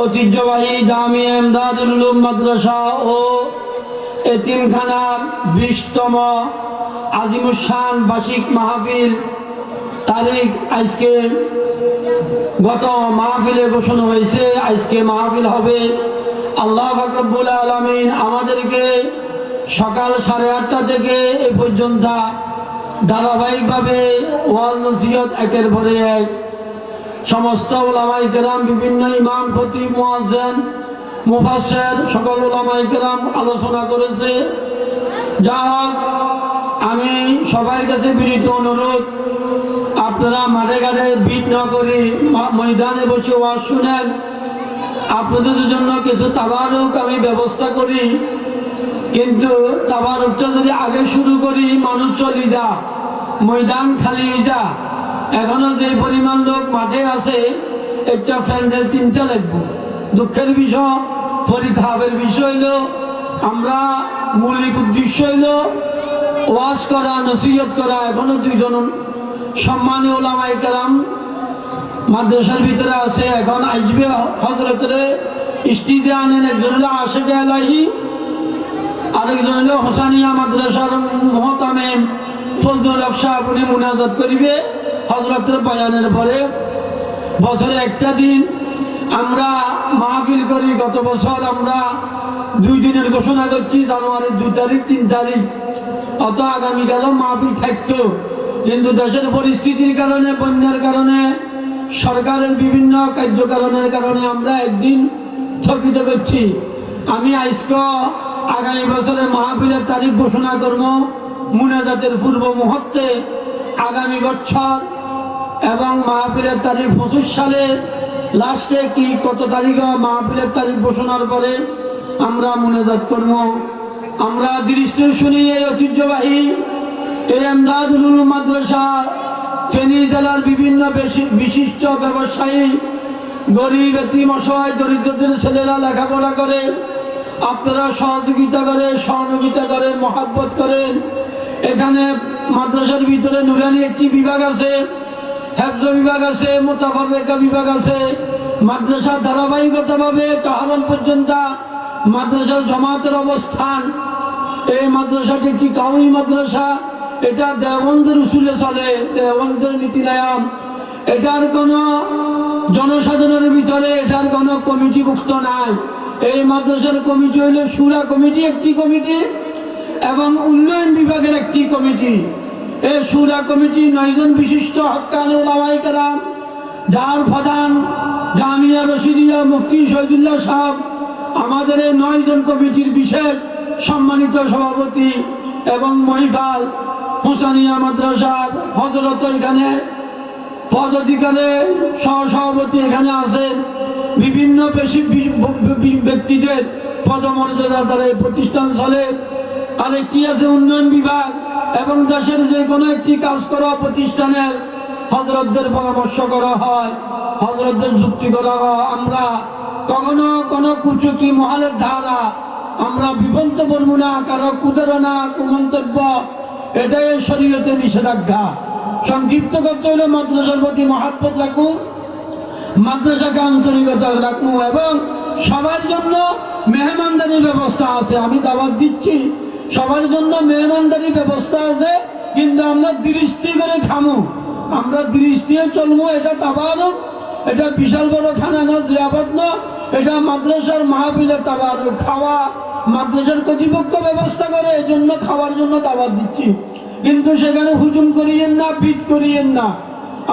ঐতিহ্যবাহী জামি এমদাদুল মাদ্রাসা ও এতিমখানার বিশতম আজিমুসান বার্ষিক মাহফিল তারিখ আজকে গত মাহফিলে ঘোষণা হয়েছে। আজকে মাহফিল হবে। আল্লাহ ফাকরবুল আলমিন আমাদেরকে সকাল সাড়ে আটটা থেকে এ পর্যন্ত ধারাবাহিকভাবে ওয়াল নসিহত একের পরে এক সমস্ত ওলামাই কেরাম, বিভিন্ন ইমাম, খতিব, মুয়াজ্জেন, মুফাসসির সকল ওলামাই কেরাম আলোচনা করেছে। যা হোক, আমি সবার কাছে বিনীত অনুরোধ, আপনারা মাঠে ঘাটে বিট না করে ময়দানে বসে ওয়াজ শুনেন। আপনাদের জন্য কিছু তাবারুক আমি ব্যবস্থা করি। কিন্তু তাবারুকটা যদি আগে শুরু করি, মানুষ চলি যা, ময়দান খালি যা। এখনও যে পরিমাণ লোক মাঠে আছে একটা ফ্যান্ডেল তিনটা লাগবো। দুঃখের বিষয় পরিতাপের বিষয় হইল আমরা মৌলিক উদ্দেশ্য হইল ওয়াজ করা, নসিহত করা, এখনও দুইজন সম্মানীয় ওলামাই কালাম মাদ্রাসার ভিতরে আছে। এখন আসবে হজরতের স্টিজে আনেন, একজন হলো আশেক আলাহি, আরেকজন হলো হোসানিয়া মাদ্রাসার মহতামে হক সাহেব উনি মুনাজাত করিবে। হজরতের বয়ানের পরে বছরে একটা দিন আমরা মাহফিল করি, গত বছর আমরা দুই দিনের ঘোষণা করছি, জানুয়ারির দু তারিখ, তিন তারিখ। অত আগামীকালও মাহফিল থাকতো। কিন্তু দেশের পরিস্থিতির কারণে, বন্যার কারণে, সরকারের বিভিন্ন কার্যকারণের কারণে আমরা একদিন স্থগিত করছি। আমি আজক আগামী বছরে মাহফিলের তারিখ ঘোষণা করব, মুনাজাতের পূর্ব মুহূর্তে। আগামী বছর এবং মাহফিলের তারিখ পঁচিশ সালে লাস্টে কি, কত তারিখে, মাহফিলের তারিখ ঘোষণার পরে আমরা মুনাজাত করব। আমরা দৃষ্টি শুনি এই ঐতিহ্যবাহী এই আমদাদুল মাদ্রাসা, ফেনী জেলার বিভিন্ন বিশিষ্ট ব্যবসায়ী, গরিব, এতিম, অসহায়, দরিদ্রদের ছেলেরা লেখাপড়া করে, আপনারা সহযোগিতা করে, সহযোগিতা করেন মহাব্বত করেন এখানে মাদ্রাসার ভিতরে নুরানি একটি বিভাগ আছে। হেফজ বিভাগ আছে মোতাফর রেখা বিভাগ আছে। মাদ্রাসা ধারাবাহিকতাভাবে চাহারাম পর্যন্ত মাদ্রাসার জমাতের অবস্থান। এই মাদ্রাসাটি একটি কাউই মাদ্রাসা। এটা দেওবন্দের উসুলে চলে, দেওবন্দের নীতিনায়াম। এটার কোনো জনসাধারণের ভিতরে এটার কোনো কমিটিভুক্ত নাই। এই মাদ্রাসার কমিটি হইল সুরা কমিটি, একটি কমিটি, এবং উন্নয়ন বিভাগের একটি কমিটি। এই সুরা কমিটি নয়জন বিশিষ্ট হকানি যার প্রধান জামিয়া রশিদিয়া মুফতি শহীদুল্লাহ সাহেব, আমাদের এই নয়জন কমিটির বিশেষ সম্মানিত সভাপতি এবং মহিফাল হুসানিয়া মাদ্রাসার হজরত এখানে পদ অধিকারে সহসভাপতি এখানে আছেন। বিভিন্ন বি- ব্যক্তিদের পদমর্যাদা দ্বারা এই প্রতিষ্ঠান চলে। আরেকটি আছে উন্নয়ন বিভাগ। এবং দেশের যে কোনো একটি কাজ করা প্রতিষ্ঠানের হজরতদের পরামর্শ করা হয় হজরতদের যুক্তি করা হয়। আমরা কখনো কোনো কুচুকি মহালের ধারা, আমরা বিপন্ত বলব না, কারও কুদারণা কুমন্তব্য, এটাই শরীয়তে নিষেধাজ্ঞা। সংক্ষিপ্ত করতে হলে মাদ্রাসার প্রতি মহাব্বত রাখুন মাদ্রাসাকে আন্তরিকতা রাখুন এবং সবার জন্য মেহমানদারির ব্যবস্থা আছে। আমি দাবাত দিচ্ছি সবার জন্য মেহমানদারির ব্যবস্থা আছে, কিন্তু আমরা দৃষ্টি করে খামু আমরা দৃষ্টিও চলবো এটা তাবারক। এটা বিশাল বড় খানা না জিয়াবত না। এটা মাদ্রাসার মাহফিলের তাবারক। খাওয়া মাদ্রাসার কর্তৃপক্ষ ব্যবস্থা করে এই জন্য খাওয়ার জন্য দাবাত দিচ্ছি। কিন্তু সেখানে হুজুম করিয়েন না পিট করিয়েন না।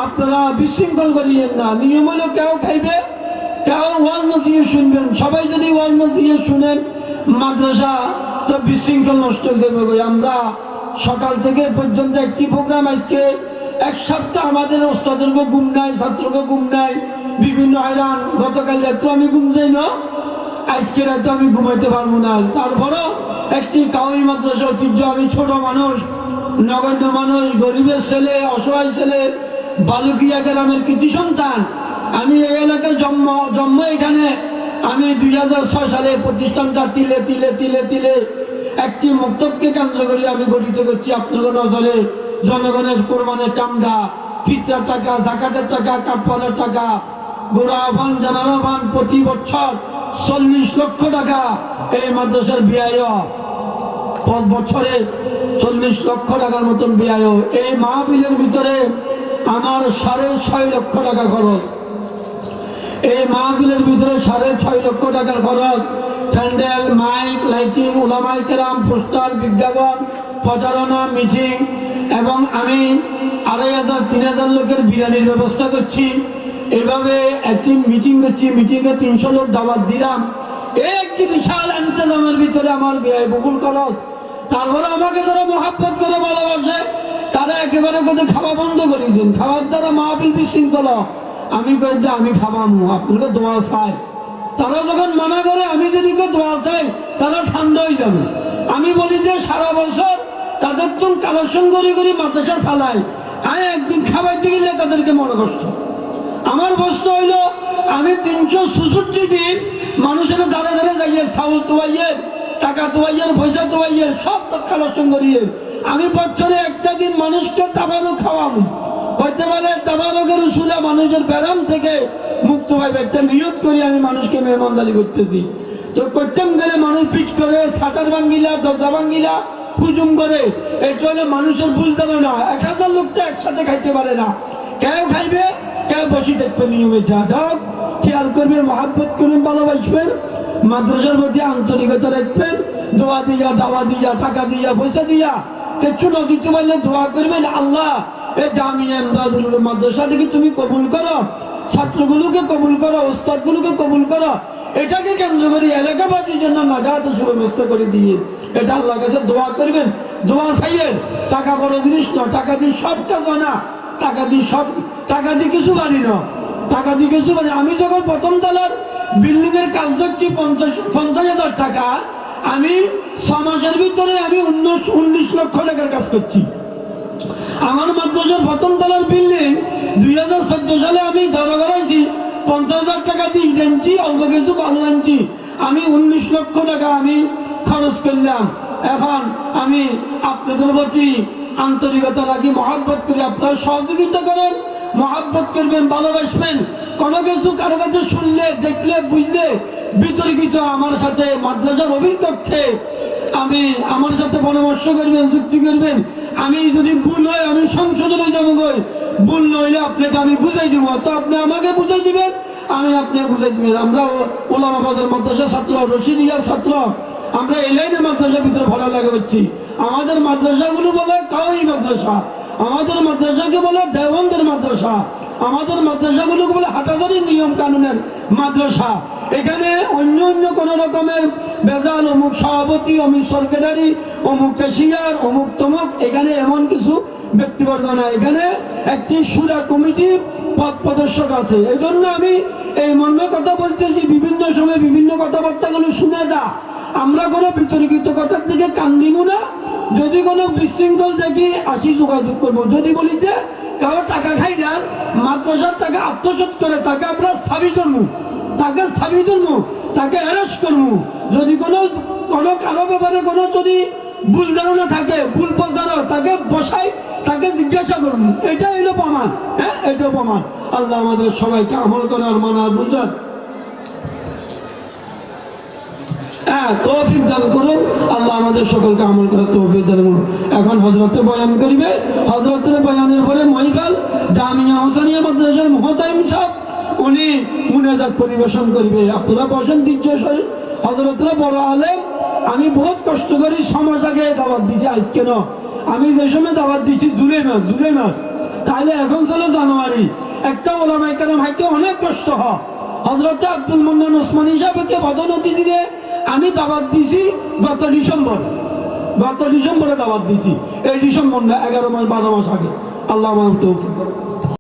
আপনারা বিশৃঙ্খল করিয়েন না। নিয়ম হলো কেউ খাইবে, কেউ ওয়াজ নসিয়ে শুনবেন। সবাই যদি ওয়াজ নসিয়ে শুনেন, মাদ্রাসা তো বিশৃঙ্খল নষ্ট হয়ে যাবে। আমরা সকাল থেকে পর্যন্ত একটি প্রোগ্রাম আজকে এক সপ্তাহ আমাদের ওস্তাদেরকে গুম নাই, ছাত্রকে গুম নাই। বিভিন্ন হয়রান। গতকাল রাত্রে আমি ঘুম যাই না, আজকে রাতে আমি ঘুমাইতে পারব না। তারপরেও একটি কাউই মাদ্রাসা ঐতিহ্য, আমি ছোট মানুষ, নগণ্য মানুষ, গরিবের ছেলে, অসহায় ছেলে, বালুকিয়া গ্রামের কৃতি সন্তান। আমি এই এলাকার জন্ম জন্ম এখানে আমি দুই হাজার ছয় সালে প্রতিষ্ঠানটা তিলে তিলে তিলে তিলে একটি মক্তবকে কেন্দ্র করে আমি গঠিত করছি আপনার নজরে। জনগণের কোরবানের চামড়া, ফিতরার টাকা, জাকাতের টাকা কাপড়ের টাকা গোড়াবান জানালাবান প্রতি বছর চল্লিশ লক্ষ টাকা এই মাদ্রাসার ব্যয় বছরে চল্লিশ লক্ষ টাকার মতন ব্যয় এই মাহবিলের ভিতরে আমার সাড়ে ছয় লক্ষ টাকা খরচ। এই মাহফিলের ভিতরে সাড়ে ছয় লক্ষ টাকার খরচ, প্যান্ডেল, মাইক, লাইটিং ওলামাই কেরাম, পোস্টার, বিজ্ঞাপন, প্রচারণা, মিটিং এবং আমি আড়াই হাজার, তিন হাজার লোকের বিরিয়ানির ব্যবস্থা করছি। এভাবে একটি মিটিং করছি, মিটিংয়ে তিনশো লোক দাওয়াত দিলাম। একটি বিশাল ইন্তজামের ভিতরে আমার ব্যয় বহুল খরচ। তারপরে আমাকে যারা মহাব্বত করে ভালোবাসে, তারা একেবারে করে খাওয়া বন্ধ করে দিন। খাওয়ার দ্বারা মাহফিল বিশৃঙ্খলা। আমি কই আমি খাওয়ামু আপনাকে দোয়া চাই। তারা যখন মানা করে, আমি যদি দোয়া চাই, তারা ঠান্ডা হয়ে যাবে। আমি বলি যে, সারা বছর তাদের তো কালেকশন করে করে মাদ্রাসা চালায়। আমি একদিন খাওয়াইতে গেলে তাদেরকে মনে কষ্ট। আমার বস্তু হইল, আমি তিনশো চৌষট্টি দিন মানুষের ধারে ধারে যাইয়ে, চাউল তোয়াইয়ে, টাকা তোয়াইয়ের পয়সা তোয়াইয়ের সব কালেকশন করিয়ে, আমি বছরে একটা দিন মানুষকে তাবারও খাওয়াবো হইতে পারে তাবারকের উসুলে মানুষের ব্যারাম থেকে মুক্ত পাইবে একটা নিয়ত করি আমি মানুষকে মেহমানদারি করতেছি। তো করতাম গেলে মানুষ পিট করে সাটার ভাঙ্গিলা, দরজা ভাঙ্গিলা, হুজুম করে। এটা হলে মানুষের ভুল ধারণা। এক হাজার লোক তো একসাথে খাইতে পারে না। কেউ খাইবে, কেউ বসে দেখবে নিয়মে যা যাক। খেয়াল করবেন, মহাব্বত করবেন, ভালোবাসবেন। মাদ্রাসার প্রতি আন্তরিকতা রাখবেন। দোয়া দিয়া, দাওয়া দিয়া, টাকা দিয়া, পয়সা দিয়া। কিছু না দিতে পারলে দোয়া করবেন, আল্লাহ এ জামিয়া এমদাদুল মাদ্রাসাটাকে তুমি কবুল করো? ছাত্রগুলোকে কবুল করো? ওস্তাদগুলোকে কবুল করো? এটাকে কেন্দ্র করে এলাকাবাসীর জন্য নাজাত সুব্যবস্থা করে দিয়ে এটা আল্লাহ কাছে দোয়া করবেন। দোয়া চাইবেন টাকা বড় জিনিস না, টাকা দিয়ে সব কাজ না। টাকা দিয়ে সব, টাকা দিয়ে কিছু বানি না। টাকা দিয়ে কিছু বানি আমি যখন প্রথম তলার বিল্ডিং এর কাজ করছি পঞ্চাশ পঞ্চাশ হাজার টাকা, আমি ছ মাসের ভিতরে আমি উনিশ উনিশ লক্ষ টাকার কাজ করছি। আমার মাদ্রাসার প্রথম তলার বিল্ডিং দুই হাজার চোদ্দ সালে আমি ধরা করাইছি, পঞ্চাশ হাজার টাকা দিয়ে আনছি, অল্প কিছু ভালো আনছি। আমি উনিশ লক্ষ টাকা আমি খরচ করলাম। এখন আমি আপনাদের প্রতি আন্তরিকতা রাখি, মহাব্বত করি। আপনারা সহযোগিতা করেন, মহাব্বত করবেন, ভালোবাসবেন। কোনো কিছু কারও কাছে শুনলে, দেখলে, বুঝলে, বিতর্কিত আমার সাথে মাদ্রাসার অভিকক্ষে আমি আমার সাথে পরামর্শ করবেন, যুক্তি করবেন। আমি যদি ভুল হয়, আমি সংশোধনে যাব ভুল নইলে আপনাকে আমি বুঝাই দিব। তো আপনি আমাকে বুঝাই দিবেন, আমি আপনি বুঝাই দিবেন। আমরা ওলামাবাদের মাদ্রাসা ছাত্র রশিদিয়া ছাত্র। আমরা এই মাদ্রাসার ভিতরে ভালো লাগে হচ্ছি আমাদের মাদ্রাসাগুলো বলে কাউই মাদ্রাসা। আমাদের মাদ্রাসাকে বলে দেওবন্দের মাদ্রাসা। আমাদের মাদ্রাসাগুলোকে বলে হাটাজারির নিয়ম কানুনের মাদ্রাসা। এখানে অন্য অন্য কোন রকমের বেজাল, অমুক সভাপতি, অমুক সেক্রেটারি, অমুক ক্যাশিয়ার অমুক তমুক, এখানে এমন কিছু ব্যক্তিবর্গ না এখানে একটি সুরা কমিটি পদ প্রদর্শক আছে। এই জন্য আমি এই মর্মে কথা বলতেছি, বিভিন্ন সময় বিভিন্ন কথাবার্তাগুলো শুনে যা। আমরা কোনো বিতর্কিত কথার দিকে কান দিব না। যদি কোনো বিশৃঙ্খল দেখি, আসি যোগাযোগ করব। যদি বলি যে, কারও টাকা খাই যান মাদ্রাসার টাকা আত্মসাৎ করে তাকে আমরা সাবি করব তাকে সাবি করব তাকে অ্যারেস্ট করব যদি কোনো কোনো কারও ব্যাপারে কোনো যদি ভুল ধারণা থাকে, ভুল প্রচারক তাকে বসাই, তাকে জিজ্ঞাসা করুন এটাই হলো প্রমাণ হ্যাঁ? এটা প্রমাণ। আল্লাহ আমাদের সবাইকে আমল করার মানার বুঝার। হ্যাঁ তৌফিক দান করুন। আল্লাহ আমাদের সকলকে আমল করার তৌফিক দান করুন। এখন হজরতে বয়ান করিবে। হজরতের বয়ানের পরে মহিফাল, জামিয়া হোসানিয়া মাদ্রাসার মহতাইম সাহেব উনি মুনাজাত পরিবেশন করিবে। আপনারা বসেন দিজ্জ হজরতরা বড় আলেম। আমি বহুত কষ্ট করি সমাজ আগে দাওয়াত দিছি, আজ কেন? আমি যে সময় দাওয়াত দিছি জুলাই মাস জুলাই মাস তাহলে এখন চলো জানুয়ারি। একটা ওলামাই কালাম হাইতে অনেক কষ্ট হয়। হজরত আব্দুল মন্নান ওসমানী সাহেবকে বদনতি দিলে আমি দাওয়াত দিছি গত ডিসেম্বর। গত ডিসেম্বরে দাওয়াত দিছি। এই ডিসেম্বর না, এগারো মাস, বারো মাস আগে। আল্লাহ তৌফিক।